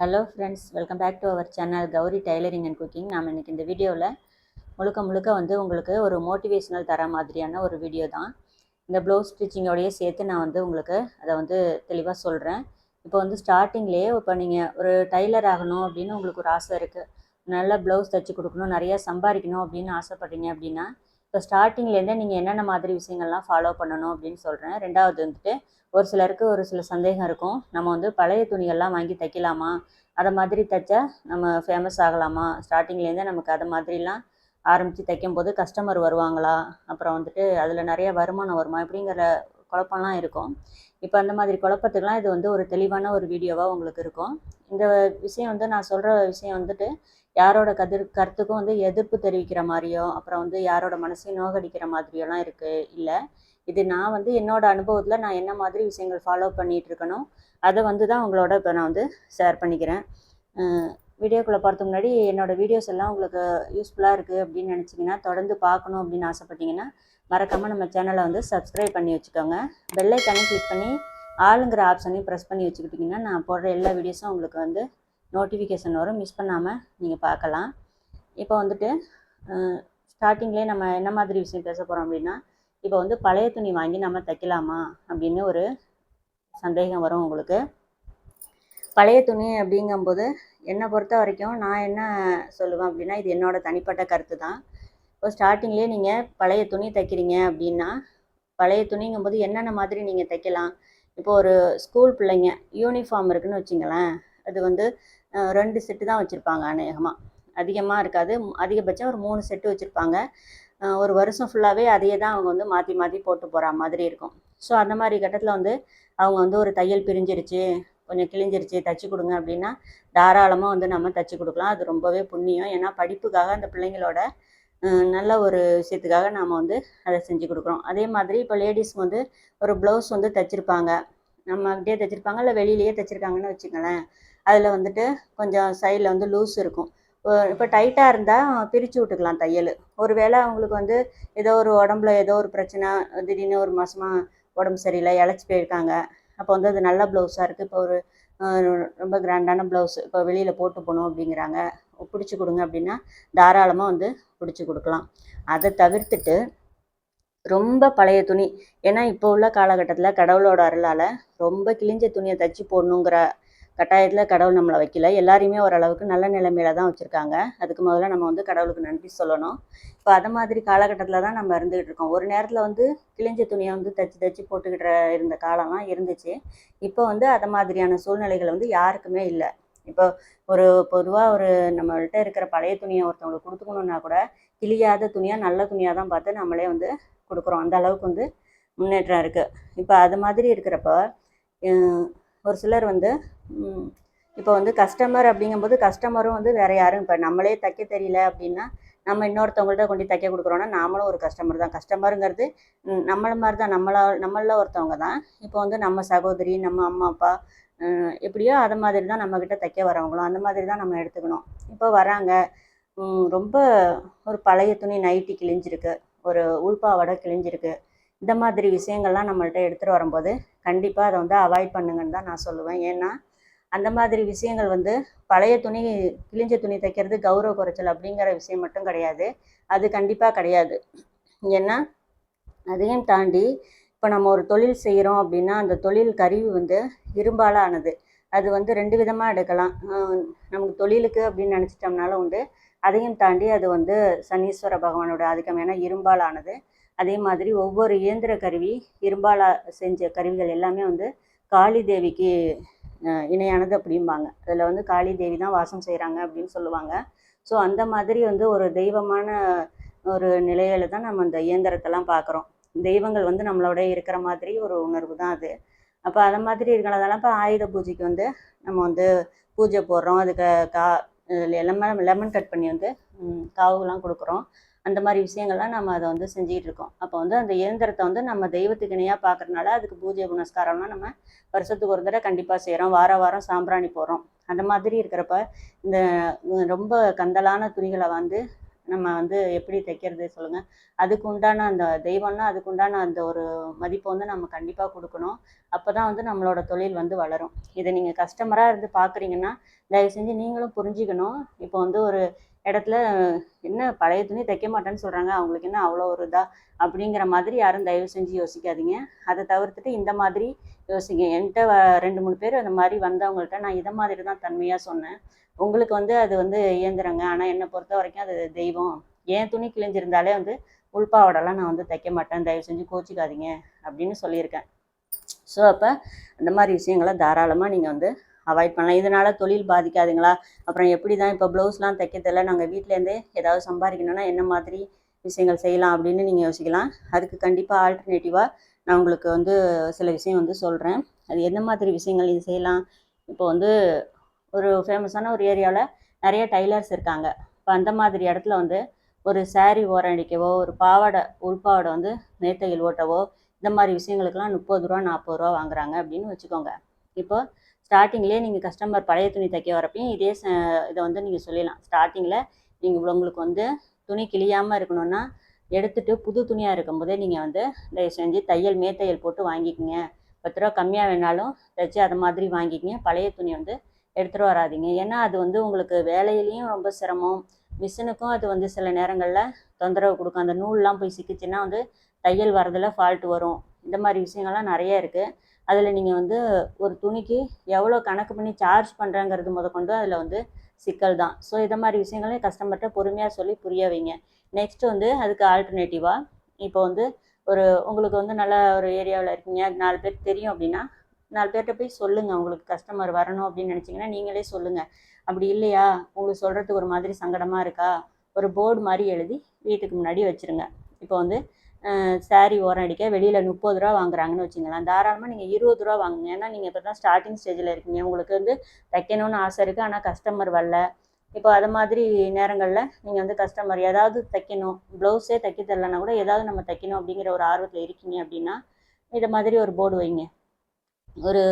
Hello friends welcome back to our channel Gowri tailoring and cooking நாம் இன்றைக்கி இந்த வீடியோவில் முழுக்க முழுக்க வந்து உங்களுக்கு ஒரு மோட்டிவேஷ்னல் தர மாதிரியான ஒரு வீடியோ தான். இந்த ப்ளவுஸ் ஸ்டிச்சிங்கோடையே சேர்த்து நான் வந்து உங்களுக்கு அதை வந்து தெளிவாக சொல்கிறேன் இப்போ வந்து ஸ்டார்டிங்லேயே இப்போ நீங்கள் ஒரு டைலர் ஆகணும் அப்படின்னு உங்களுக்கு ஒரு ஆசை இருக்குது நல்ல ப்ளவுஸ் தைச்சி கொடுக்கணும் நிறையா சம்பாதிக்கணும் அப்படின்னு ஆசைப்பட்றீங்க அப்படின்னா இப்போ ஸ்டார்டிங்லேருந்தே நீங்கள் என்னென்ன மாதிரி விஷயங்கள்லாம் ஃபாலோ பண்ணணும் அப்படின்னு சொல்கிறேன் ரெண்டாவது வந்துட்டு ஒரு சிலருக்கு ஒரு சில சந்தேகம் இருக்கும். நம்ம வந்து பழைய துணிகள்லாம் வாங்கி தைக்கலாமா? அதை மாதிரி தைச்சா நம்ம ஃபேமஸ் ஆகலாமா? ஸ்டார்டிங்லேருந்தே நமக்கு அதை மாதிரிலாம் ஆரம்பித்து தைக்கும்போது கஸ்டமர் வருவாங்களா? அப்புறம் வந்துட்டு அதில் நிறைய வருமானம் வருமா? இப்படிங்கிற குழப்பம்லாம் இருக்கும். இப்போ அந்த மாதிரி குழப்பத்துக்கெலாம் இது வந்து ஒரு தெளிவான ஒரு வீடியோவாக உங்களுக்கு இருக்கும். இந்த விஷயம் வந்து நான் சொல்கிற விஷயம் வந்துட்டு யாரோட கதிர் கருத்துக்கும் வந்து எதிர்ப்பு தெரிவிக்கிற மாதிரியோ அப்புறம் வந்து யாரோட மனசையும் நோகடிக்கிற மாதிரியோலாம் இருக்குது இல்லை. இது நான் வந்து என்னோட அனுபவத்தில் நான் என்ன மாதிரி விஷயங்கள் ஃபாலோ பண்ணிகிட்டு இருக்கணும் அதை வந்து தான் உங்களோட இப்போ நான் வந்து ஷேர் பண்ணிக்கிறேன். வீடியோக்குள்ளே போகிறதுக்கு முன்னாடி என்னோடய வீடியோஸ் எல்லாம் உங்களுக்கு யூஸ்ஃபுல்லாக இருக்குது அப்படின்னு நினச்சிங்கன்னா தொடர்ந்து பார்க்கணும் அப்படின்னு ஆசைப்பட்டீங்கன்னா மறக்காமல் நம்ம சேனலை வந்து சப்ஸ்கிரைப் பண்ணி வச்சுக்கோங்க. பெல்லைக்கானே கிளிக் பண்ணி ஆளுங்கிற ஆப்ஷனையும் ப்ரெஸ் பண்ணி வச்சுக்கிட்டிங்கன்னா நான் போடுற எல்லா வீடியோஸும் உங்களுக்கு வந்து நோட்டிஃபிகேஷன் வரும். மிஸ் பண்ணாமல் நீங்கள் பார்க்கலாம். இப்போ வந்துட்டு ஸ்டார்டிங்லேயே நம்ம என்ன மாதிரி விஷயம் பேச போகிறோம் அப்படின்னா இப்போ வந்து பழைய துணி வாங்கி நம்ம தைக்கலாமா அப்படின்னு ஒரு சந்தேகம் வரும் உங்களுக்கு. பழைய துணி அப்படிங்கும்போது என்னை பொறுத்த வரைக்கும் நான் என்ன சொல்லுவேன் அப்படின்னா இது என்னோட தனிப்பட்ட கருத்து தான். இப்போ ஸ்டார்டிங்லேயே நீங்கள் பழைய துணி தைக்கிறீங்க அப்படின்னா பழைய துணிங்கும்போது என்னென்ன மாதிரி நீங்கள் தைக்கலாம்? இப்போ ஒரு ஸ்கூல் பிள்ளைங்க யூனிஃபார்ம் இருக்குன்னு வச்சுங்களேன். அது வந்து ரெண்டு செட்டு தான் வச்சுருப்பாங்க அநேகமாக அதிகமாக இருக்காது. அதிகபட்சம் ஒரு மூணு செட்டு வச்சுருப்பாங்க. ஒரு வருஷம் ஃபுல்லாகவே அதையே தான் அவங்க வந்து மாற்றி மாற்றி போட்டு போகிற மாதிரி இருக்கும். ஸோ அந்த மாதிரி கட்டத்தில் வந்து அவங்க வந்து ஒரு தையல் பிரிஞ்சிருச்சு கொஞ்சம் கிழிஞ்சிருச்சு தைச்சி கொடுங்க அப்படின்னா தாராளமாக வந்து நம்ம தைச்சி கொடுக்கலாம். அது ரொம்பவே புண்ணியம். ஏன்னா படிப்புக்காக அந்த பிள்ளைங்களோட நல்ல ஒரு விஷயத்துக்காக நாம் வந்து அதை செஞ்சு கொடுக்குறோம். அதே மாதிரி இப்போ லேடிஸ்க்கு வந்து ஒரு ப்ளவுஸ் வந்து தைச்சிருப்பாங்க. நம்மகிட்டே தைச்சிருப்பாங்க இல்லை வெளியிலேயே தைச்சிருக்காங்கன்னு வச்சுக்கலேன் அதில் வந்துட்டு கொஞ்சம் சைடில் வந்து லூஸ் இருக்கும். இப்போ டைட்டாக இருந்தால் பிரித்து விட்டுக்கலாம் தையல். ஒரு வேளை அவங்களுக்கு வந்து ஏதோ ஒரு உடம்புல ஏதோ ஒரு பிரச்சனை திடீர்னு ஒரு மாதமாக உடம்பு சரியில்லை இழைச்சி போயிருக்காங்க. அப்போ வந்து அது நல்ல ப்ளவுஸாக இருக்குது இப்போ ஒரு ரொம்ப கிராண்டான ப்ளவுஸ் இப்போ வெளியில் போட்டு போகணும் அப்படிங்கிறாங்க. பிடிச்சி கொடுங்க அப்படின்னா தாராளமாக வந்து பிடிச்சி கொடுக்கலாம். அதை தவிர்த்துட்டு ரொம்ப பழைய துணி. ஏன்னா இப்போ உள்ள காலகட்டத்தில் கடவுளோட அருளால் ரொம்ப கிழிஞ்ச துணியை தைச்சி போடணுங்கிற கட்டாயத்தில் கடவுள் நம்மளை வைக்கல. எல்லாரையுமே ஓரளவுக்கு நல்ல நிலைமையில தான் வச்சுருக்காங்க. அதுக்கு முதல்ல நம்ம வந்து கடவுளுக்கு நன்றி சொல்லணும். இப்போ அது மாதிரி காலகட்டத்தில் தான் நம்ம இருந்துகிட்டு இருக்கோம். ஒரு நேரத்தில் வந்து கிழிஞ்ச துணியை வந்து தச்சு தைச்சி போட்டுக்கிட்டு இருந்த காலம்லாம் இருந்துச்சு. இப்போ வந்து அது மாதிரியான சூழ்நிலைகள் வந்து யாருக்குமே இல்லை. இப்போ ஒரு பொதுவாக ஒரு நம்மள்கிட்ட இருக்கிற பழைய துணியை ஒருத்தவங்களுக்கு கொடுத்துக்கணுன்னா கூட கிழியாத துணியாக நல்ல துணியாக தான் பார்த்து நம்மளே வந்து கொடுக்குறோம். அந்த அளவுக்கு வந்து முன்னேற்றம் இருக்குது இப்போ அது மாதிரி இருக்கிறப்ப ஒரு சிலர் வந்து இப்போ வந்து கஸ்டமர் அப்படிங்கும்போது கஸ்டமரும் வந்து வேறு யாரும் இப்போ நம்மளே தைக்க தெரியல அப்படின்னா நம்ம இன்னொருத்தவங்கள்ட்ட கொண்டு தைக்க கொடுக்குறோன்னா நாமளும் ஒரு கஸ்டமர் தான். கஸ்டமருங்கிறது நம்மளை மாதிரி தான் நம்மளா நம்மளில் ஒருத்தவங்க தான். இப்போ வந்து நம்ம சகோதரி நம்ம அம்மா அப்பா எப்படியோ அதை மாதிரி தான் நம்மக்கிட்ட தைக்க வரவங்களும் அந்த மாதிரி தான் நம்ம எடுத்துக்கணும். இப்போ வராங்க ரொம்ப ஒரு பழைய துணி நைட்டி கிழிஞ்சிருக்கு. ஒரு உள்பாவடை கிழிஞ்சிருக்கு. இந்த மாதிரி விஷயங்கள்லாம் நம்மள்ட்ட எடுத்துகிட்டு வரும்போது கண்டிப்பாக அதை வந்து அவாய்ட் பண்ணுங்கன்னு தான் நான் சொல்லுவேன். ஏன்னா அந்த மாதிரி விஷயங்கள் வந்து பழைய துணி கிழிஞ்ச துணி தைக்கிறது கௌரவ குறைச்சல் அப்படிங்கிற விஷயம் மட்டும் கிடையாது. அது கண்டிப்பாக கிடையாது. ஏன்னா அதையும் தாண்டி இப்போ நம்ம ஒரு தொழில் செய்கிறோம் அப்படின்னா அந்த தொழில் கருவி வந்து இரும்பால் ஆனது அது வந்து ரெண்டு விதமாக எடுக்கலாம். நமக்கு தொழிலுக்கு அப்படின்னு நினச்சிட்டோம்னாலும் உண்டு. அதையும் தாண்டி அது வந்து சனீஸ்வர பகவானோட ஆதிக்கம். ஏன்னா இரும்பால் ஆனது அதே மாதிரி ஒவ்வொரு இயந்திர கருவி இரும்பால் செஞ்ச கருவிகள் எல்லாமே வந்து காளி தேவிக்கு இணையானது அப்படிம்பாங்க. அதில் வந்து காளி தேவி தான் வாசம் செய்கிறாங்க அப்படின்னு சொல்லுவாங்க. ஸோ அந்த மாதிரி வந்து ஒரு தெய்வமான ஒரு நிலையில தான் நம்ம அந்த இயந்திரத்தெல்லாம் பார்க்குறோம் தெய்வங்கள் வந்து நம்மளோட இருக்கிற மாதிரி ஒரு உணர்வு தான் அது. அப்போ அதை மாதிரி இருக்கிறதால இப்போ ஆயுத பூஜைக்கு வந்து நம்ம வந்து பூஜை போடுறோம். அதுக்கு கா லெமன் லெமன் கட் பண்ணி வந்து காவுலாம் கொடுக்குறோம். அந்த மாதிரி விஷயங்கள்லாம் நம்ம அதை வந்து செஞ்சுக்கிட்டு இருக்கோம். அப்போ வந்து அந்த இயந்திரத்தை வந்து நம்ம தெய்வத்துக்கு இணையாக பார்க்குறனால அதுக்கு பூஜை புனஸ்காரம்லாம் நம்ம வருஷத்துக்கு ஒரு தடவை கண்டிப்பாக செய்கிறோம் வார வாரம் சாம்பிராணி போகிறோம் அந்த மாதிரி இருக்கிறப்ப இந்த ரொம்ப கந்தலான துணிகளை வந்து நம்ம வந்து எப்படி தைக்கிறது சொல்லுங்கள் அதுக்கு உண்டான அந்த தெய்வம்னா அதுக்கு உண்டான அந்த ஒரு மதிப்பை வந்து நம்ம கண்டிப்பாக கொடுக்கணும். அப்போ தான் வந்து நம்மளோட தொழில் வந்து வளரும். இதை நீங்கள் கஸ்டமராக இருந்து பார்க்குறீங்கன்னா தயவு செஞ்சு நீங்களும் புரிஞ்சுக்கணும். இப்போ வந்து ஒரு இடத்துல என்ன பழைய துணி தைக்க மாட்டேன்னு சொல்கிறாங்க அவங்களுக்கு என்ன அவ்வளோ ஒரு இதா? அப்படிங்கிற மாதிரி யாரும் தயவு செஞ்சு யோசிக்காதீங்க. அதை தவிர்த்துட்டு இந்த மாதிரி யோசிங்க. என்கிட்ட வ- ரெண்டு மூணு பேர் அந்த மாதிரி வந்தவங்கள்ட்ட நான் இதை மாதிரி தான் தன்மையாக சொன்னேன். உங்களுக்கு வந்து அது வந்து இயந்திரங்க. ஆனால் என்னை பொறுத்த வரைக்கும் அது தெய்வம். ஏன் துணி கிழிஞ்சிருந்தாலே வந்து உள்பாவடெல்லாம் நான் வந்து தைக்க மாட்டேன். தயவு செஞ்சு கோச்சிக்காதீங்க. அப்படின்னு சொல்லியிருக்கேன். ஸோ அப்போ அந்த மாதிரி விஷயங்களை தாராளமாக நீங்கள் வந்து அவாய்ட் பண்ணலாம். இதனால் தொழில் பாதிக்காதுங்களா? அப்புறம் எப்படி தான் இப்போ ப்ளவுஸ்லாம் தைக்க தெரியல. நாங்கள் வீட்டிலேருந்தே ஏதாவது சம்பாதிக்கணும்னா என்ன மாதிரி விஷயங்கள் செய்யலாம் அப்படின்னு நீங்கள் யோசிக்கலாம். அதுக்கு கண்டிப்பாக ஆல்டர்னேட்டிவாக நான் உங்களுக்கு வந்து சில விஷயம் வந்து சொல்கிறேன் அது எந்த மாதிரி விஷயங்கள் இது செய்யலாம்? இப்போ வந்து ஒரு ஃபேமஸான ஒரு ஏரியாவில் நிறைய டைலர்ஸ் இருக்காங்க. இப்போ அந்த மாதிரி இடத்துல வந்து ஒரு சாரீ ஓரம் அடிக்கவோ ஒரு பாவாடை உள்பாவாடை வந்து நேர்த்தையில் ஓட்டவோ இந்த மாதிரி விஷயங்களுக்கெல்லாம் முப்பது ரூபா நாற்பது ரூபா வாங்குறாங்க அப்படின்னு வச்சுக்கோங்க. இப்போ ஸ்டார்டிங்லேயே நீங்கள் கஸ்டமர் பழைய துணி தைக்க வரப்பையும் இதே ச இதை வந்து நீங்கள் சொல்லிடலாம். ஸ்டார்டிங்கில் நீங்கள் இவ்வளோ உங்களுக்கு வந்து துணி கிழியாமல் இருக்கணும்னா எடுத்துகிட்டு புது துணியாக இருக்கும்போதே நீங்கள் வந்து தயவு செஞ்சு தையல் மேத்தையல் போட்டு வாங்கிக்கோங்க. பத்து ரூபா கம்மியாக வேணாலும் தைச்சி அதை மாதிரி வாங்கிக்கிங்க. பழைய துணி வந்து எடுத்துகிட்டு வராதீங்க. ஏன்னா அது வந்து உங்களுக்கு வேலையிலையும் ரொம்ப சிரமம். மிஷினுக்கும் அது வந்து சில நேரங்களில் தொந்தரவு கொடுக்கும். அந்த நூல்லாம் போய் சிக்கிச்சுன்னா வந்து தையல் வரதில் ஃபால்ட் வரும். இந்த மாதிரி விஷயங்கள்லாம் நிறைய இருக்குது அதில் நீங்கள் வந்து ஒரு துணிக்கு எவ்வளோ கணக்கு பண்ணி சார்ஜ் பண்ணுறேங்கிறது முதற்கொண்டு அதில் வந்து சிக்கல் தான். ஸோ இதை மாதிரி விஷயங்களையும் கஸ்டமர்கிட்ட பொறுமையாக சொல்லி புரிய வைங்க. நெக்ஸ்ட் வந்து அதுக்கு ஆல்டர்னேட்டிவாக இப்போ வந்து ஒரு உங்களுக்கு வந்து நல்ல ஒரு ஏரியாவில் இருக்கீங்க நாலு பேர் தெரியும் அப்படின்னா நாலு பேர்கிட்ட போய் சொல்லுங்கள் உங்களுக்கு கஸ்டமர் வரணும் அப்படின்னு நினச்சிங்கன்னா நீங்களே சொல்லுங்கள் அப்படி இல்லையா? உங்களுக்கு சொல்கிறதுக்கு ஒரு மாதிரி சங்கடமாக இருக்கா? ஒரு போர்டு மாதிரி எழுதி வீட்டுக்கு முன்னாடி வச்சுருங்க. இப்போ வந்து சாரீ ஓரம் அடிக்க வெளியில் முப்பது ரூபா வாங்குறாங்கன்னு வச்சுங்களேன். தாராளமாக நீங்கள் இருபது ரூபா வாங்குங்க. ஏன்னா நீங்கள் இப்போ தான் ஸ்டார்டிங் ஸ்டேஜில் இருக்கீங்க. உங்களுக்கு வந்து தைக்கணும்னு ஆசை இருக்குது ஆனால் கஸ்டமர் வரல. இப்போ அது மாதிரி நேரங்களில் நீங்கள் வந்து கஸ்டமர் ஏதாவது தைக்கணும். ப்ளவுஸே தைக்க தரலன்னா கூட ஏதாவது நம்ம தைக்கணும் அப்படிங்கிற ஒரு ஆர்வத்தில் இருக்கீங்க அப்படின்னா இதை மாதிரி ஒரு போர்டு வைங்க. ஒரு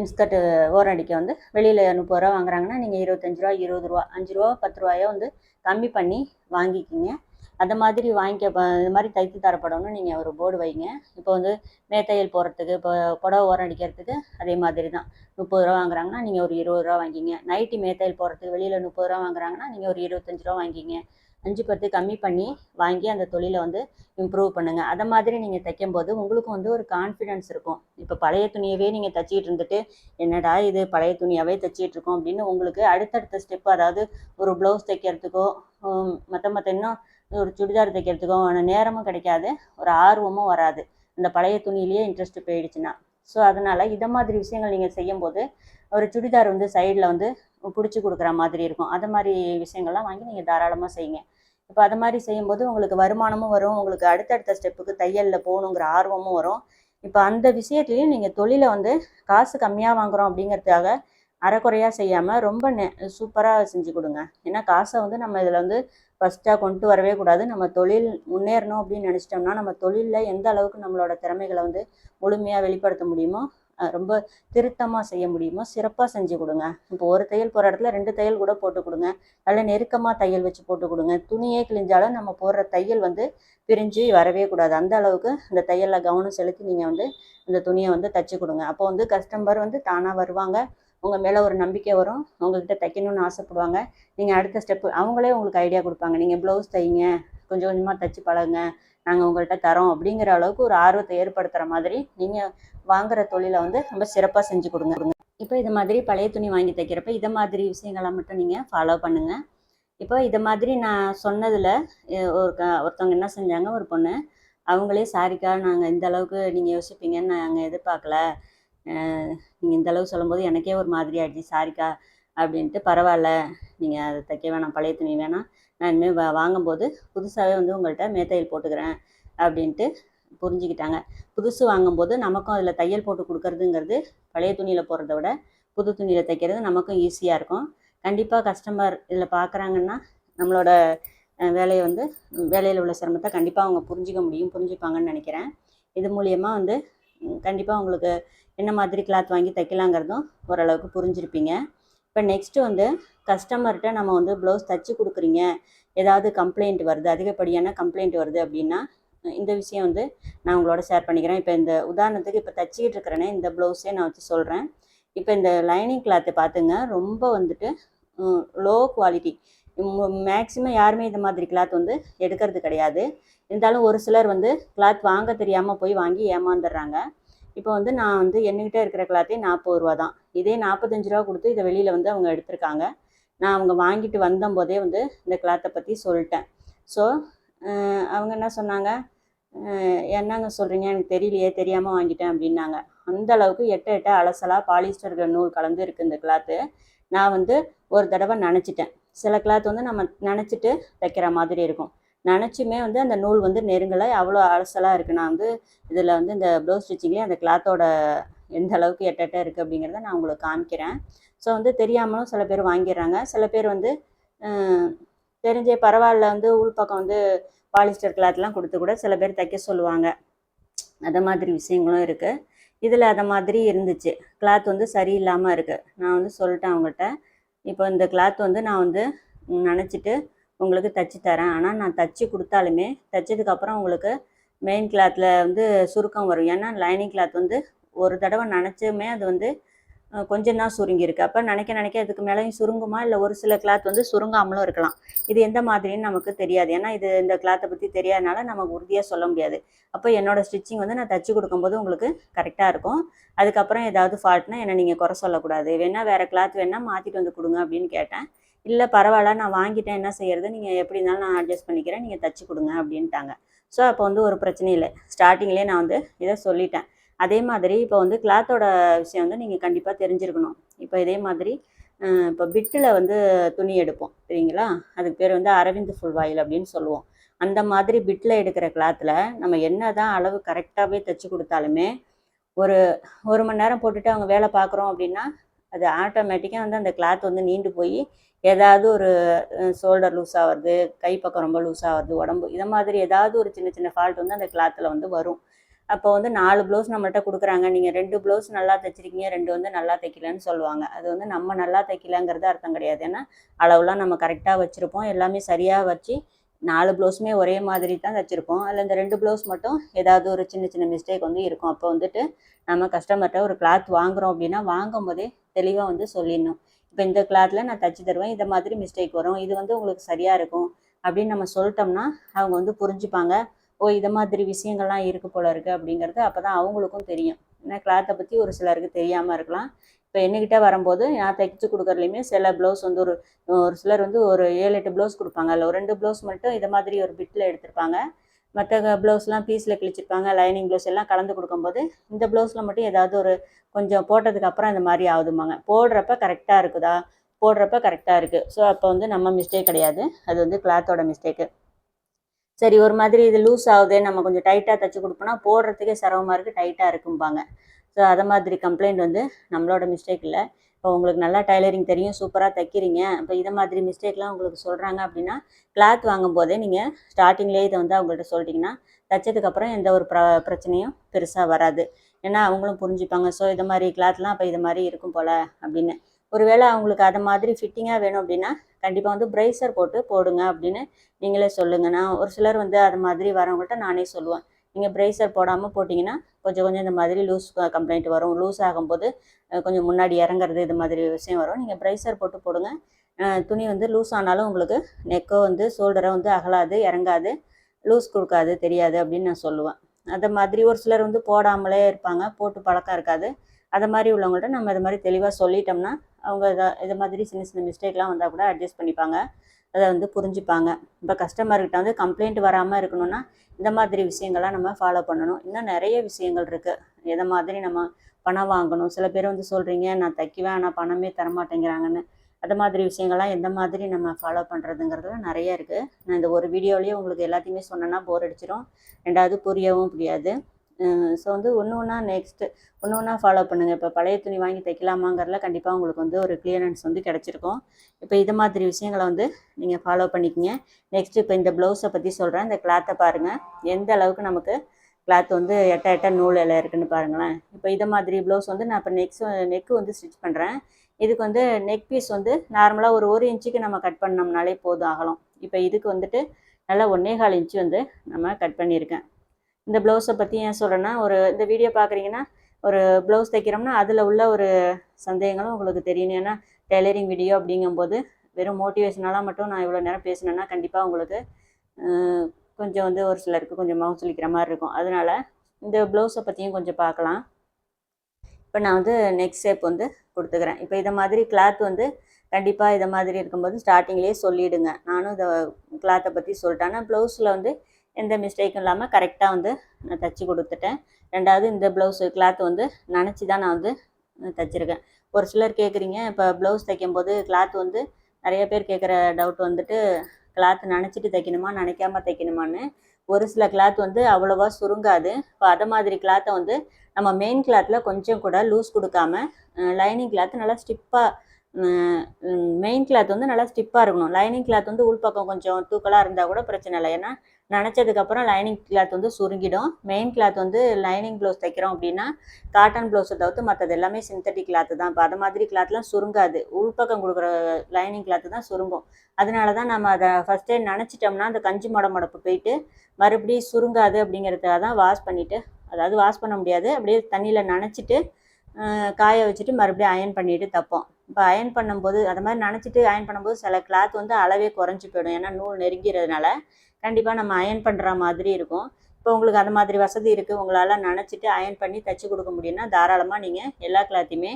இன்ஸ்கர்ட்டு ஓரம் அடிக்க வந்து வெளியில் முப்பது ரூபா வாங்குறாங்கன்னா நீங்கள் இருபத்தஞ்சி ரூபா இருபது ரூபா அஞ்சு ரூபா பத்து ரூபாயோ வந்து கம்மி பண்ணி வாங்கிக்கிங்க. அந்த மாதிரி வாங்கிக்க ப- இது மாதிரி தைத்து தரப்படணும்னு நீங்கள் ஒரு போர்டு வைங்க. இப்போ வந்து மேத்தையல் போடுறதுக்கு இப்போ புடவை ஓரம் அடிக்கிறதுக்கு அதே மாதிரி தான். முப்பது ரூபா வாங்குறாங்கன்னா நீங்கள் ஒரு இருபது ரூபா வாங்கிங்க. நைட்டி மேத்தையல் போடுறதுக்கு வெளியில் முப்பது ரூபா வாங்குறாங்கன்னா நீங்கள் ஒரு இருபத்தஞ்சி ரூபா வாங்கிங்க. அஞ்சு பத்து கம்மி பண்ணி வாங்கி அந்த தொழிலை வந்து இம்ப்ரூவ் பண்ணுங்கள் அதை மாதிரி நீங்கள் தைக்கும்போது உங்களுக்கும் வந்து ஒரு கான்ஃபிடென்ஸ் இருக்கும். இப்போ பழைய துணியவே நீங்கள் தைச்சிட்டு இருந்துட்டு என்னடா இது பழைய துணியாகவே தைச்சிட்டு இருக்கோம் அப்படின்னு உங்களுக்கு அடுத்தடுத்த ஸ்டெப் அதாவது ஒரு ப்ளவுஸ் தைக்கிறதுக்கோ மற்ற மற்ற இன்னும் ஒரு சுடிதார் தைக்கிறதுக்கோ நேரமும் கிடைக்காது ஒரு ஆர்வமும் வராது. இந்த பழைய துணியிலேயே இன்ட்ரெஸ்ட் போயிடுச்சுன்னா. ஸோ அதனால் இதை மாதிரி விஷயங்கள் நீங்கள் செய்யும்போது ஒரு சுடிதார் வந்து சைடில் வந்து பிடிச்சி கொடுக்குற மாதிரி இருக்கும். அது மாதிரி விஷயங்கள்லாம் வாங்கி நீங்கள் தாராளமாக செய்யுங்க. இப்போ அது மாதிரி செய்யும்போது உங்களுக்கு வருமானமும் வரும். உங்களுக்கு அடுத்தடுத்த ஸ்டெப்புக்கு தையலில் போகணுங்கிற ஆர்வமும் வரும். இப்போ அந்த விஷயத்துலையும் நீங்கள் தொழிலை வந்து காசு கம்மியாக வாங்குறோம் அப்படிங்கிறதுக்காக அரைக்குறையாக செய்யாமல் ரொம்ப நெ சூப்பராக செஞ்சு கொடுங்க. ஏன்னா காசை வந்து நம்ம இதில் வந்து ஃபஸ்ட்டாக கொண்டு வரவே கூடாது. நம்ம தொழில் முன்னேறணும் அப்படின்னு நினச்சிட்டோம்னா நம்ம தொழிலில் எந்த அளவுக்கு நம்மளோட திறமைகளை வந்து முழுமையாக வெளிப்படுத்த முடியுமோ ரொம்ப திருத்தமாக செய்ய முடியுமோ சிறப்பாக செஞ்சு கொடுங்க. இப்போ ஒரு தையல் போகிற இடத்துல ரெண்டு தையல் கூட போட்டு கொடுங்க. நல்ல நெருக்கமாக தையல் வச்சு போட்டு கொடுங்க. துணியே கிழிஞ்சாலும் நம்ம போடுற தையல் வந்து பிரிஞ்சு வரவே கூடாது. அந்த அளவுக்கு அந்த தையலில் கவனம் செலுத்தி நீங்கள் வந்து இந்த துணியை வந்து தச்சு கொடுங்க. அப்போ வந்து கஸ்டமர் வந்து தானாக வருவாங்க. உங்கள் மேலே ஒரு நம்பிக்கை வரும். உங்கள்கிட்ட தைக்கணும்னு ஆசைப்படுவாங்க. நீங்கள் அடுத்த ஸ்டெப்பு அவங்களே உங்களுக்கு ஐடியா கொடுப்பாங்க. நீங்கள் ப்ளவுஸ் தைங்க. கொஞ்சம் கொஞ்சமாக தைச்சு பழகுங்க. நாங்கள் உங்கள்கிட்ட தரோம் அப்படிங்கிற அளவுக்கு ஒரு ஆர்வத்தை ஏற்படுத்துகிற மாதிரி நீங்கள் வாங்குகிற தொழிலை வந்து ரொம்ப சிறப்பாக செஞ்சு கொடுங்க. இப்போ இது மாதிரி பழைய துணி வாங்கி தைக்கிறப்ப இதை மாதிரி விஷயங்களை மட்டும் நீங்கள் ஃபாலோ பண்ணுங்கள் இப்போ இதை மாதிரி நான் சொன்னதில் ஒரு க ஒருத்தவங்க என்ன செஞ்சாங்க? ஒரு பொண்ணு அவங்களே சாரிக்கா நாங்கள் இந்த அளவுக்கு நீங்கள் யோசிப்பீங்கன்னு நாங்கள் எதிர்பார்க்கல. நீங்கள் இந்தளவு சொல்லும்போது எனக்கே ஒரு மாதிரி ஆகிடுச்சு சாரிக்கா அப்படின்ட்டு பரவாயில்ல. நீங்கள் அதை தைக்க வேணாம் பழைய துணி வேணாம். நான் இனிமேல் வா வாங்கும்போது புதுசாகவே வந்து உங்கள்கிட்ட மேத்தையல் போட்டுக்கிறேன் அப்படின்ட்டு புரிஞ்சுக்கிட்டாங்க. புதுசு வாங்கும்போது நமக்கும் அதில் தையல் போட்டு கொடுக்கறதுங்கிறது பழைய துணியில் போடுறத விட புது துணியில் தைக்கிறது நமக்கும் ஈஸியாக இருக்கும். கண்டிப்பாக கஸ்டமர் இதில் பார்க்குறாங்கன்னா நம்மளோட வேலையை வந்து வேலையில் உள்ள சிரமத்தை கண்டிப்பாக அவங்க புரிஞ்சிக்க முடியும் புரிஞ்சுப்பாங்கன்னு நினைக்கிறேன். இது மூலியமாக வந்து கண்டிப்பாக உங்களுக்கு என்ன மாதிரி கிளாத் வாங்கி தைக்கலாங்கிறதும் ஓரளவுக்கு புரிஞ்சிருப்பீங்க. இப்போ நெக்ஸ்ட்டு வந்து கஸ்டமர்கிட்ட நம்ம வந்து ப்ளவுஸ் தச்சு கொடுக்குறீங்க. ஏதாவது கம்ப்ளைண்ட் வருது அதிகப்படியான கம்ப்ளைண்ட் வருது அப்படின்னா இந்த விஷயம் வந்து நான் உங்களோட ஷேர் பண்ணிக்கிறேன். இப்போ இந்த உதாரணத்துக்கு இப்போ தச்சிக்கிட்டு இருக்கிறேனே இந்த ப்ளவுஸே நான் வச்சு சொல்கிறேன் இப்போ இந்த லைனிங் கிளாத்தை பார்த்துங்க ரொம்ப வந்துட்டு லோ குவாலிட்டி மேக்ஸிமம் யாருமே இந்த மாதிரி கிளாத் வந்து எடுக்கிறது கிடையாது. இருந்தாலும் ஒரு சிலர் வந்து கிளாத் வாங்க தெரியாமல் போய் வாங்கி ஏமாந்துடுறாங்க. இப்போ வந்து நான் வந்து என்கிட்ட இருக்கிற கிளாத்தே நாற்பது ரூபா தான். இதே நாற்பத்தஞ்சு ரூபா கொடுத்து இதை வெளியில் வந்து அவங்க எடுத்திருக்காங்க. நான் அவங்க வாங்கிட்டு வந்தம்போதே வந்து இந்த கிளாத்தை பற்றி சொல்லிட்டேன். ஸோ அவங்க என்ன சொன்னாங்க? என்னங்க சொல்கிறீங்க எனக்கு தெரியலையே தெரியாமல் வாங்கிட்டேன் அப்படின்னாங்க. அந்த அளவுக்கு எட்ட எட்ட அலசலாக பாலிஸ்டர் நூல் கலந்து இருக்குது இந்த கிளாத்து நான் வந்து ஒரு தடவை நினச்சிட்டேன். சில கிளாத் வந்து நம்ம நினச்சிட்டு தைக்கிற மாதிரி இருக்கும். நினச்சுமே வந்து அந்த நூல் வந்து நெருங்கலை. அவ்வளோ அலசலாக இருக்குது நான் வந்து இதில் வந்து இந்த ப்ளவுஸ் ஸ்டிச்சிங்லேயே அந்த கிளாத்தோட எந்த அளவுக்கு எட்ட எட்ட இருக்குது அப்படிங்கிறத நான் உங்களுக்கு காமிக்கிறேன். ஸோ வந்து தெரியாமலும் சில பேர் வாங்கிடுறாங்க. சில பேர் வந்து தெரிஞ்சே பரவாயில்ல வந்து உள் பக்கம் வந்து பாலிஸ்டர் கிளாத்லாம் கொடுத்து கூட சில பேர் தைக்க சொல்லுவாங்க. அது மாதிரி விஷயங்களும் இருக்குது இதில் அதை மாதிரி இருந்துச்சு. கிளாத் வந்து சரியில்லாமல் இருக்குது நான் வந்து சொல்லிட்டேன் அவங்கள்ட்ட. இப்போ இந்த கிளாத் வந்து நான் வந்து நினச்சிட்டு உங்களுக்கு தச்சு தரேன். ஆனால் நான் தச்சு கொடுத்தாலுமே தைச்சதுக்கப்புறம் உங்களுக்கு மெயின் கிளாத்தில் வந்து சுருக்கம் வரும். ஏன்னா லைனிங் கிளாத் வந்து ஒரு தடவை நினச்சுமே அது வந்து கொஞ்சம் தான் சுருங்கியிருக்கு. அப்போ நினைக்க நினைக்க அதுக்கு மேலேயும் சுருங்குமா? இல்லை ஒரு சில கிளாத் வந்து சுருங்காமலும் இருக்கலாம். இது எந்த மாதிரின்னு நமக்கு தெரியாது. ஏன்னா இது இந்த கிளாத்தை பற்றி தெரியாதனால நமக்கு உறுதியாக சொல்ல முடியாது. அப்போ என்னோடய ஸ்டிச்சிங் வந்து நான் தச்சு கொடுக்கும்போது உங்களுக்கு கரெக்டாக இருக்கும். அதுக்கப்புறம் ஏதாவது ஃபால்ட்னா என்னை நீங்கள் குறை சொல்லக்கூடாது. வேணால் வேறு கிளாத் வேணால் மாற்றிட்டு வந்து கொடுங்க அப்படின்னு கேட்டேன். இல்லை பரவாயில்ல நான் வாங்கிட்டேன் என்ன செய்யறது? நீங்கள் எப்படி இருந்தாலும் நான் அட்ஜஸ்ட் பண்ணிக்கிறேன் நீங்கள் தச்சு கொடுங்க அப்படின்ட்டாங்க. ஸோ அப்போ வந்து ஒரு பிரச்சனையும் இல்லை. ஸ்டார்டிங்லேயே நான் வந்து இதை சொல்லிட்டேன். அதே மாதிரி இப்போ வந்து கிளாத்தோட விஷயம் வந்து நீங்கள் கண்டிப்பாக தெரிஞ்சிருக்கணும். இப்போ இதே மாதிரி இப்போ பிட்டில் வந்து துணி எடுப்போம் சரிங்களா அதுக்கு பேர் வந்து அரவிந்த் ஃபுல் வாயில் அப்படின்னு சொல்லுவோம். அந்த மாதிரி பிட்டில் எடுக்கிற கிளாத்தில் நம்ம என்ன தான் அளவு கரெக்டாகவே தைச்சி கொடுத்தாலுமே ஒரு ஒரு மணி நேரம் போட்டுட்டு அவங்க வேலை பார்க்குறோம் அப்படின்னா அது ஆட்டோமேட்டிக்காக வந்து அந்த கிளாத் வந்து நீண்டு போய் ஏதாவது ஒரு ஷோல்டர் லூஸ் ஆகிறது கை பக்கம் ரொம்ப லூஸ் ஆகிறது உடம்பு இதை மாதிரி ஏதாவது ஒரு சின்ன சின்ன ஃபால்ட் வந்து அந்த கிளாத்தில் வந்து வரும். அப்போ வந்து நாலு ப்ளவுஸ் நம்மள்கிட்ட கொடுக்குறாங்க. நீங்கள் ரெண்டு ப்ளவுஸ் நல்லா தைச்சிருக்கீங்க ரெண்டு வந்து நல்லா தைக்கலன்னு சொல்லுவாங்க. அது வந்து நம்ம நல்லா தைக்கலங்கிறது அர்த்தம் கிடையாது. ஏன்னா அளவுலாம் நம்ம கரெக்டாக வச்சுருப்போம். எல்லாமே சரியாக வச்சு நாலு ப்ளவுஸுமே ஒரே மாதிரி தான் தைச்சிருப்போம். அதில் இந்த ரெண்டு ப்ளவுஸ் மட்டும் ஏதாவது ஒரு சின்ன சின்ன மிஸ்டேக் வந்து இருக்கும். அப்போ வந்துட்டு நம்ம கஸ்டமர்கிட்ட ஒரு கிளாத் வாங்குறோம் அப்படின்னா வாங்கும் போதே தெளிவாக வந்து சொல்லிடணும். இப்போ இந்த கிளாத்தில் நான் தச்சு தருவேன். இந்த மாதிரி மிஸ்டேக் வரும். இது வந்து உங்களுக்கு சரியாக இருக்கும் அப்படின்னு நம்ம சொல்லிட்டோம்னா அவங்க வந்து புரிஞ்சுப்பாங்க. ஓ இதை மாதிரி விஷயங்கள்லாம் இருக்கு போல இருக்கு அப்படிங்கிறது அப்போ தான் அவங்களுக்கும் தெரியும். ஏன்னா கிளாத்தை பற்றி ஒரு சிலருக்கு தெரியாமல் இருக்கலாம். இப்போ என்கிட்ட வரும்போது நான் தைச்சு கொடுக்குறதுலையுமே சில ப்ளவுஸ் வந்து ஒரு ஒரு சிலர் வந்து ஒரு ஏழு எட்டு ப்ளவுஸ் கொடுப்பாங்க. அதில் ஒரு ரெண்டு ப்ளவுஸ் மட்டும் இதை மாதிரி ஒரு பிட்டில் எடுத்திருப்பாங்க. மற்ற ப்ளவுஸ்லாம் பீஸில் கிழிச்சிருப்பாங்க லைனிங் ப்ளவுஸ் எல்லாம் கலந்து கொடுக்கும்போது இந்த ப்ளவுஸில் மட்டும் ஏதாவது ஒரு கொஞ்சம் போட்டதுக்கு அப்புறம் இந்த மாதிரி ஆகுதுமாங்க போடுறப்ப கரெக்டாக இருக்குதா? போடுறப்ப கரெக்டாக இருக்குது ஸோ அப்போ வந்து நம்ம மிஸ்டேக் கிடையாது. அது வந்து கிளாத்தோட மிஸ்டேக்கு சரி ஒரு மாதிரி இது லூஸ் ஆகுது நம்ம கொஞ்சம் டைட்டாக தைச்சி கொடுப்போம்னா போடுறதுக்கே சிரமமாக இருக்குது டைட்டாக இருக்கும்பாங்க. ஸோ அதை மாதிரி கம்ப்ளைண்ட் வந்து நம்மளோட மிஸ்டேக் இல்லை. இப்போ உங்களுக்கு நல்லா டைலரிங் தெரியும் சூப்பராக தைக்கிறீங்க. இப்போ இதை மாதிரி மிஸ்டேக்லாம் உங்களுக்கு சொல்கிறாங்க அப்படின்னா கிளாத் வாங்கும் போதே நீங்கள் ஸ்டார்டிங்லேயே இதை வந்து அவங்கள்ட்ட சொல்லிட்டீங்கன்னா தைச்சதுக்கப்புறம் எந்த ஒரு ப்ர பிரச்சனையும் பெருசாக வராது. ஏன்னா அவங்களும் புரிஞ்சுப்பாங்க. ஸோ இது மாதிரி கிளாத்லாம் அப்போ இது மாதிரி இருக்கும் போல் அப்படின்னு. ஒருவேளை அவங்களுக்கு அதை மாதிரி ஃபிட்டிங்காக வேணும் அப்படின்னா கண்டிப்பாக வந்து ப்ரைசர் போட்டு போடுங்க அப்படின்னு நீங்களே சொல்லுங்கள் நான் ஒரு சிலர் வந்து அது மாதிரி வரவங்கள்ட்ட நானே சொல்லுவேன். நீங்கள் பிரேசர் போடாமல் போட்டிங்கன்னா கொஞ்சம் கொஞ்சம் இந்த மாதிரி லூஸ் கம்ப்ளைண்ட் வரும். லூஸ் ஆகும்போது கொஞ்சம் முன்னாடி இறங்குறது இது மாதிரி விஷயம் வரும். நீங்கள் ப்ரைஸர் போட்டு போடுங்க. துணி வந்து லூஸ் ஆனாலும் உங்களுக்கு நெக்கோ வந்து ஷோல்டரை வந்து அகலாது இறங்காது. லூஸ் கொடுக்காது தெரியாது அப்படின்னு நான் சொல்லுவேன். அந்த மாதிரி ஒரு சிலர் வந்து போடாமலே இருப்பாங்க. போட்டு பழக்கம் இருக்காது. அதை மாதிரி உள்ளவங்கள்ட்ட நம்ம இது மாதிரி தெளிவாக சொல்லிட்டோம்னா அவங்க இதை இது மாதிரி சின்ன சின்ன மிஸ்டேக்லாம் வந்தால் கூட அட்ஜஸ்ட் பண்ணிப்பாங்க. அதை வந்து புரிஞ்சுப்பாங்க. இப்போ கஸ்டமர்கிட்ட வந்து கம்ப்ளைண்ட் வராமல் இருக்கணும்னா இந்த மாதிரி விஷயங்கள்லாம் நம்ம ஃபாலோ பண்ணணும். இன்னும் நிறைய விஷயங்கள் இருக்குது எதை மாதிரி நம்ம பணம் வாங்கணும்? சில பேர் வந்து சொல்கிறீங்க நான் தைக்குவேன் ஆனால் பணமே தரமாட்டேங்கிறாங்கன்னு. அது மாதிரி விஷயங்கள்லாம் எந்த மாதிரி நம்ம ஃபாலோ பண்ணுறதுங்கிறதுல நிறைய இருக்குது நான் இந்த ஒரு வீடியோலேயே உங்களுக்கு எல்லாத்தையுமே சொன்னேன்னா போர் அடிச்சிடும் ரெண்டாவது புரியவும் புரியாது. ஸோ வந்து ஒன்று ஒன்றா நெக்ஸ்ட்டு ஒன்று ஒன்றா ஃபாலோ பண்ணுங்கள் இப்போ பழைய துணி வாங்கி தைக்கலாமாங்கிறதுல கண்டிப்பாக உங்களுக்கு வந்து ஒரு கிளியரன்ஸ் வந்து கிடச்சிருக்கும். இப்போ இது மாதிரி விஷயங்களை வந்து நீங்கள் ஃபாலோ பண்ணிக்கங்க. நெக்ஸ்ட் இப்போ இந்த ப்ளவுஸை பற்றி சொல்கிறேன் இந்த கிளாத்தை பாருங்கள் எந்த அளவுக்கு நமக்கு கிளாத் வந்து எட்ட எட்ட நூல் எல்லாம் இருக்குன்னு பாருங்களேன். இப்போ இதை மாதிரி ப்ளவுஸ் வந்து நான் இப்போ நெக்ஸ்ட் நெக்கு வந்து ஸ்டிச் பண்ணுறேன் இதுக்கு வந்து நெக் பீஸ் வந்து நார்மலாக ஒரு ஒரு இன்ச்சுக்கு நம்ம கட் பண்ணோம்னாலே போதும் ஆகலாம். இப்போ இதுக்கு வந்துட்டு நல்லா ஒன்றே கால் இன்ச்சு வந்து நம்ம கட் பண்ணியிருக்கேன். இந்த ப்ளவுஸை பற்றி ஏன் சொல்கிறேன்னா ஒரு இந்த வீடியோ பார்க்குறீங்கன்னா ஒரு ப்ளவுஸ் தைக்கிறோம்னா அதில் உள்ள ஒரு சந்தேகங்களும் உங்களுக்கு தெரியணும் ஏன்னா டெய்லரிங் வீடியோ அப்படிங்கும்போது வெறும் மோட்டிவேஷனலாக மட்டும் நான் இவ்வளோ நேரம் பேசினேன்னா கண்டிப்பாக உங்களுக்கு கொஞ்சம் வந்து ஒரு சிலருக்கு கொஞ்சம் மவுஸ் சொல்லிக்கிற மாதிரி இருக்கும். அதனால் இந்த ப்ளவுஸை பற்றியும் கொஞ்சம் பார்க்கலாம். இப்போ நான் வந்து நெக் ஷேப் வந்து கொடுத்துக்கிறேன். இப்போ இதை மாதிரி கிளாத் வந்து கண்டிப்பாக இதை மாதிரி இருக்கும்போது ஸ்டார்டிங்லேயே சொல்லிவிடுங்க நானும் இதை கிளாத்தை பற்றி சொல்லிட்டேன். ஆனால் ப்ளவுஸில் வந்து எந்த மிஸ்டேக்கும் இல்லாமல் கரெக்டாக வந்து நான் தச்சு கொடுத்துட்டேன். ரெண்டாவது இந்த ப்ளவுஸு கிளாத் வந்து நினச்சி தான் நான் வந்து தைச்சிருக்கேன். ஒரு சிலர் கேட்குறீங்க இப்போ ப்ளவுஸ் தைக்கும்போது கிளாத் வந்து நிறைய பேர் கேட்குற டவுட் வந்துட்டு கிளாத் நினச்சிட்டு தைக்கணுமா நினைக்காம தைக்கணுமான்னு. ஒரு சில கிளாத் வந்து அவ்வளோவா சுருங்காது. இப்போ அதை மாதிரி கிளாத்தை வந்து நம்ம மெயின் கிளாத்தில் கொஞ்சம் கூட லூஸ் கொடுக்காம லைனிங் கிளாத் நல்லா ஸ்டிப்பாக மெயின் கிளாத் வந்து நல்லா ஸ்டிப்பாக இருக்கணும். லைனிங் கிளாத் வந்து உள்பக்கம் கொஞ்சம் தூக்கலாக இருந்தால் கூட பிரச்சனை இல்லை. ஏன்னா நினச்சதுக்கப்புறம் லைனிங் கிளாத் வந்து சுருங்கிடும். மெயின் கிளாத் வந்து லைனிங் ப்ளவுஸ் தைக்கிறோம் அப்படின்னா காட்டன் ப்ளவுஸை தவிர்த்து மற்றது எல்லாமே சிந்தட்டிக் கிளாத்து தான். இப்போ அது மாதிரி கிளாத்லாம் சுருங்காது. உள்பக்கம் கொடுக்குற லைனிங் கிளாத்து தான் சுருங்கும். அதனால தான் நம்ம அதை ஃபஸ்ட்டே நினச்சிட்டோம்னா அந்த கஞ்சி மட மடப்பு போயிட்டு மறுபடியும் சுருங்காது அப்படிங்கிறதுக்காக தான் வாஷ் பண்ணிவிட்டு அதாவது வாஷ் பண்ண முடியாது. அப்படியே தண்ணியில் நனைச்சிட்டு காய வச்சுட்டு மறுபடியும் அயன் பண்ணிட்டு தைப்போம். இப்போ அயன் பண்ணும்போது அது மாதிரி நினச்சிட்டு அயன் பண்ணும்போது சில கிளாத் வந்து அளவே குறைஞ்சி போயிடும். ஏன்னா நூல் நெருங்கிறதுனால கண்டிப்பாக நம்ம அயன் பண்ணுற மாதிரி இருக்கும். இப்போ உங்களுக்கு அந்த மாதிரி வசதி இருக்குது உங்களால் நனைச்சிட்டு அயன் பண்ணி தைச்சி கொடுக்க முடியும்னா தாராளமாக நீங்கள் எல்லா கிளாத்தையுமே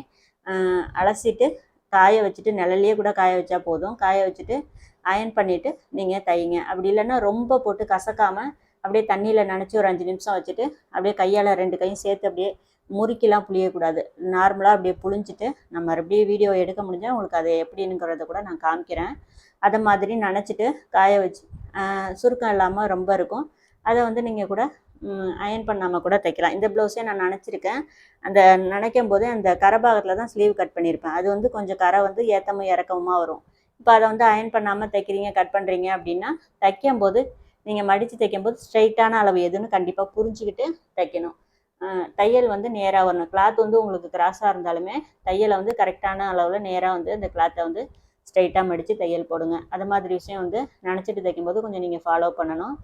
அலசிட்டு காய வச்சுட்டு நிழல்லையே கூட காய வச்சா போதும். காய வச்சுட்டு அயன் பண்ணிவிட்டு நீங்கள் தையுங்க அப்படி இல்லைன்னா ரொம்ப போட்டு கசக்காமல் அப்படியே தண்ணியில் நினச்சி ஒரு அஞ்சு நிமிஷம் வச்சுட்டு அப்படியே கையால் ரெண்டு கையும் சேர்த்து அப்படியே முறுக்கிலாம் புளியக்கூடாது. நார்மலாக அப்படியே புளிஞ்சிட்டு நம்ம மறுபடியும் வீடியோ எடுக்க முடிஞ்சால் உங்களுக்கு அது எப்படிங்கிறத கூட நான் காமிக்கிறேன். அதை மாதிரி நினச்சிட்டு காய வச்சு சுருக்கம் இல்லாமல் ரொம்ப இருக்கும். அதை வந்து நீங்கள் கூட அயன் பண்ணாமல் கூட தைக்கலாம். இந்த ப்ளவுஸே நான் நினச்சிருக்கேன். அந்த நினைக்கும் போதே அந்த கரை பாகத்தில் தான் ஸ்லீவ் கட் பண்ணியிருப்பேன் அது வந்து கொஞ்சம் கரை வந்து ஏற்றமும் இறக்கமுமா வரும். இப்போ அதை வந்து அயன் பண்ணாமல் தைக்கிறீங்க கட் பண்ணுறீங்க அப்படின்னா தைக்கும்போது நீங்கள் மடித்து தைக்கும்போது ஸ்ட்ரைட்டான அளவு எதுன்னு கண்டிப்பாக புரிஞ்சுக்கிட்டு தைக்கணும். தையல் வந்து நேராக வரணும். கிளாத் வந்து உங்களுக்கு கிராஸாக இருந்தாலுமே தையலை வந்து கரெக்டான அளவில் நேராக வந்து அந்த கிளாத்தை வந்து ஸ்ட்ரைட்டாக மடித்து தையல் போடுங்க. அது மாதிரி விஷயம் வந்து நினச்சிட்டு தைக்கும்போது கொஞ்சம் நீங்கள் ஃபாலோ பண்ணணும்.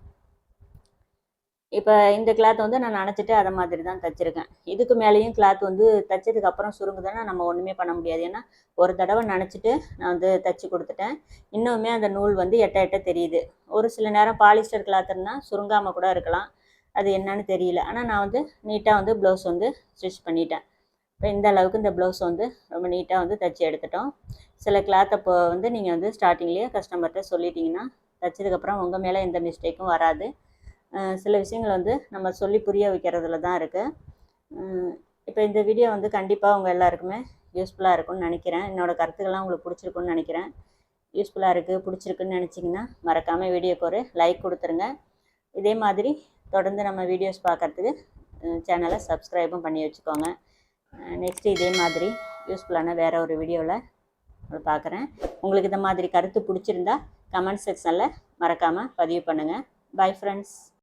இப்போ இந்த கிளாத் வந்து நான் நினச்சிட்டு அதை மாதிரி தான் தைச்சிருக்கேன். இதுக்கு மேலேயும் கிளாத் வந்து தைச்சதுக்கு அப்புறம் சுருங்குதுன்னா நம்ம ஒன்றுமே பண்ண முடியாது. ஏன்னா ஒரு தடவை நினச்சிட்டு நான் வந்து தைச்சி கொடுத்துட்டேன். இன்னுமே அந்த நூல் வந்து எட்ட எட்ட தெரியுது. ஒரு சில நேரம் பாலிஸ்டர் கிளாத்துன்னா சுருங்காமல் கூட இருக்கலாம். அது என்னன்னு தெரியல. ஆனால் நான் வந்து நீட்டாக வந்து ப்ளவுஸ் வந்து ஸ்டிச் பண்ணிட்டேன். இப்போ இந்த அளவுக்கு இந்த ப்ளவுஸ் வந்து ரொம்ப நீட்டாக வந்து தைச்சி எடுத்துட்டோம். சில கிளாத்தை இப்போ வந்து நீங்கள் வந்து ஸ்டார்டிங்லேயே கஸ்டமர்கிட்ட சொல்லிட்டீங்கன்னா தைச்சதுக்கப்புறம் உங்கள் மேலே எந்த மிஸ்டேக்கும் வராது. சில விஷயங்கள் வந்து நம்ம சொல்லி புரிய வைக்கிறதுல தான் இருக்குது இப்போ இந்த வீடியோ வந்து கண்டிப்பாக உங்கள் எல்லாருக்குமே யூஸ்ஃபுல்லாக இருக்கும்னு நினைக்கிறேன். என்னோடய கருத்துக்கள்லாம் உங்களுக்கு பிடிச்சிருக்குன்னு நினைக்கிறேன். யூஸ்ஃபுல்லாக இருக்குது பிடிச்சிருக்குன்னு நினச்சிங்கன்னா மறக்காமல் வீடியோக்கு ஒரு லைக் கொடுத்துருங்க. இதே மாதிரி தொடர்ந்து நம்ம வீடியோஸ் பார்க்குறதுக்கு சேனலை சப்ஸ்கிரைபும் பண்ணி வச்சுக்கோங்க. நெக்ஸ்ட்டு இதே மாதிரி யூஸ்ஃபுல்லான வேறு ஒரு வீடியோவில் பார்க்குறேன் உங்களுக்கு இந்த மாதிரி கருத்து பிடிச்சிருந்தா கமெண்ட் செக்ஷனில் மறக்காமல் பதிவு பண்ணுங்கள் பை ஃப்ரெண்ட்ஸ்